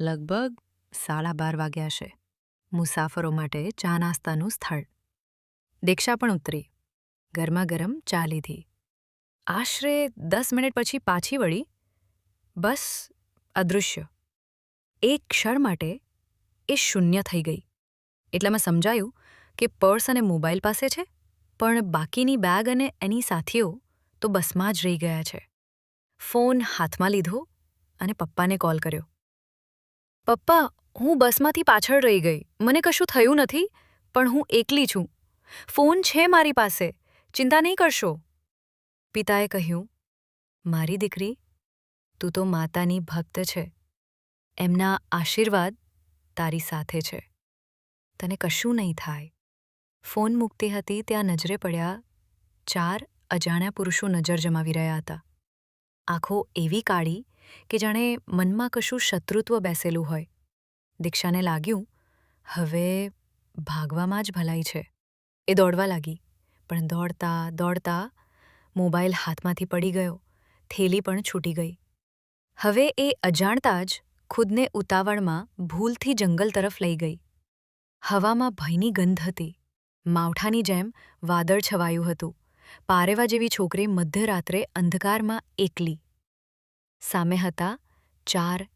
લગભગ સાડા બાર વાગ્યા છે. મુસાફરો માટે ચા નાસ્તાનું સ્થળ. દીક્ષા પણ ઉતરી. ગરમા ગરમ ચા લીધી. આશરે દસ મિનિટ પછી પાછી વળી બસ અદૃશ્ય. એક ક્ષણ માટે એ શૂન્ય થઈ ગઈ. એટલામાં સમજાયું કે પર્સ અને મોબાઈલ પાસે છે, પણ બાકીની બેગ અને એની સાથીઓ તો બસમાં જ રહી ગયા છે. ફોન હાથમાં લીધો અને પપ્પાને કોલ કર્યો. પપ્પા, હું બસમાંથી પાછળ રહી ગઈ. મને કશું થયું નથી, પણ હું એકલી છું. ફોન છે મારી પાસે. ચિંતા નહીં કરશો. પિતાએ કહ્યું, મારી દીકરી, તું તો માતાની ભક્ત છે. એમના આશીર્વાદ તારી સાથે છે. તને કશું નહીં થાય. ફોન મૂકતી હતી, ત્યાં નજરે પડ્યા ચાર અજાણ્યા પુરુષો નજર જમાવી રહ્યા હતા. આંખો એવી કાળી કે જાણે મનમાં કશું શત્રુત્વ બેસેલું હોય. દીક્ષાને લાગ્યું, હવે ભાગવામાં જ ભલાઈ છે. એ દોડવા લાગી, પણ દોડતા દોડતા મોબાઈલ હાથમાંથી પડી ગયો, થેલી પણ છૂટી ગઈ. હવે એ અજાણતા જ ખુદને ઉતાવળમાં ભૂલથી જંગલ તરફ લઈ ગઈ. હવામાં ભયની ગંધ હતી. માવઠાની જેમ વાદળ છવાયું હતું. પારેવા જેવી છોકરી મધ્યરાત્રે અંધકારમાં એકલી. સામે હતા ચાર